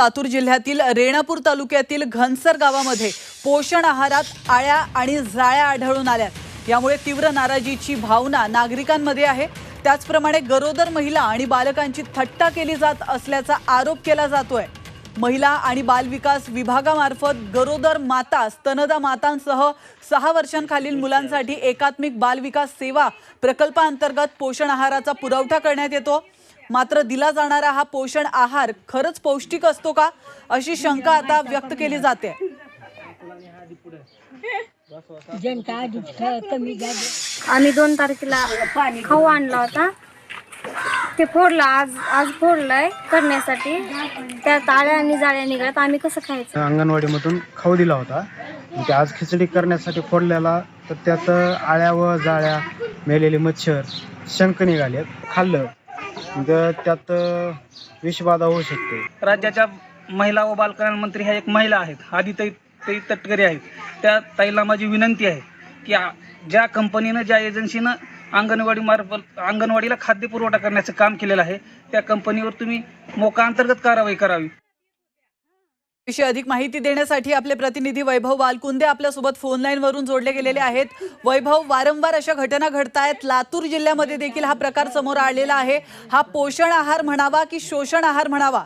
लातूर जिल्ह्यातील रेणापूर तालुक्यातील घनसर गावामध्ये पोषण आहारात आळ्या आणि जाळ्या आढळून आल्यात. यामुळे तीव्र नाराजीची भावना नागरिकांमध्ये आहे. त्याचप्रमाणे गरोदर महिला आणि बालकांची थट्टा केली जात असल्याचा आरोप केला जातोय. महिला आणि बालविकास विभागामार्फत गरोदर माता स्तनदा मातांसह सहा वर्षांखालील मुलांसाठी एकात्मिक बालविकास सेवा प्रकल्पाअंतर्गत पोषण आहाराचा पुरवठा करण्यात येतो. मात्र दिला जाणारा हा पोषण आहार खरंच पौष्टिक असतो का? अशी शंका आता व्यक्त केली जाते. आम्ही दोन तारखेला खाऊ आणला होता. ते फोडलं आज आज फोडलंय करण्यासाठी. त्यात आळ्या आणि जाळ्या निघाल्यात आम्ही कसं खायचं? अंगणवाडीमधून खाऊ दिला होता. ते आज खिचडी करण्यासाठी फोडलेला तर त्यात आळ्या व जाळ्या मेलेले मच्छर शंख निघालेत खाल्लं. त्यात विषबाधा होऊ शकते. राज्याच्या महिला व बालकल्याण मंत्री ह्या एक महिला आहेत. आदिताई ताई तटकरे आहेत. त्या ताईला माझी विनंती आहे की ज्या कंपनीनं ज्या एजन्सीनं अंगणवाडी मार्फत अंगणवाडीला खाद्यपुरवठा करण्याचं काम केलेलं आहे त्या कंपनीवर तुम्ही मोका अंतर्गत कारवाई करावी. विषयी अधिक माहिती देण्यासाठी आपले प्रतिनिधी वैभव बालकुंदे आपल्यासोबत फोन लाईन वरून जोडले गेलेले आहेत. वैभव वारंवार अशा घटना घडतायत. लातूर जिल्ह्यामध्ये देखील हा प्रकार समोर आलेला आहे. हा पोषण आहार म्हणावा की शोषण आहार म्हणावा?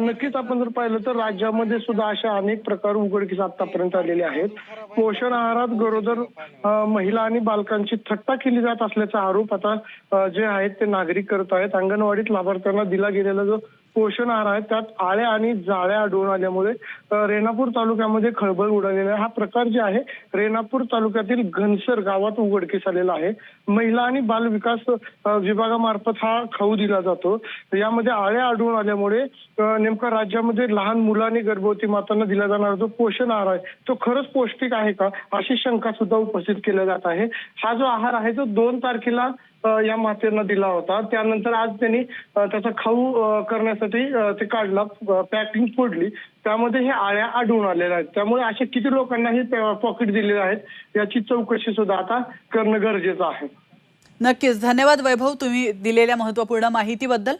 नक्कीच आपण जर पाहिलं तर राज्यामध्ये सुद्धा अशा अनेक प्रकार उघडकीस आतापर्यंत आलेले आहेत. पोषण आहारात गरोदर महिला आणि बालकांची थट्टा केली जात असल्याचा आरोप आता जे आहेत ते नागरिक करत आहेत. अंगणवाडीत लाभार्थ्यांना दिला गेलेला जो पोषण आहार आहे त्यात आळ्या आणि जाळ्या आढळून आल्यामुळे रेणापूर तालुक्यामध्ये खळबळ उडालेला हा प्रकार जे आहे रेणापूर तालुक्यातील घनसर गावात उघडकीस आलेला आहे. महिला आणि बाल विकास विभागामार्फत हा खाऊ दिला जातो. यामध्ये आळ्या आढळून आल्यामुळे नेमका राज्यामध्ये लहान मुलं आणि गर्भवती मातांना दिला जाणारा जो पोषण आहार आहे तो खरंच पौष्टिक आहे का? अशी शंका सुद्धा उपस्थित केल्या जात आहे. हा जो आहार आहे तो दोन तारखेला या मातेनं दिला होता. त्यानंतर आज त्यांनी त्याचा खाऊ करण्यासाठी ते काढला पॅकिंग फोडली. त्यामध्ये हे आळ्या आढळून आलेल्या आहेत. त्यामुळे असे किती लोकांना हे पॉकेट दिलेले आहेत याची चौकशी सुद्धा आता करणं गरजेचं आहे. नक्कीच. धन्यवाद वैभव तुम्ही दिलेल्या महत्त्वपूर्ण माहितीबद्दल.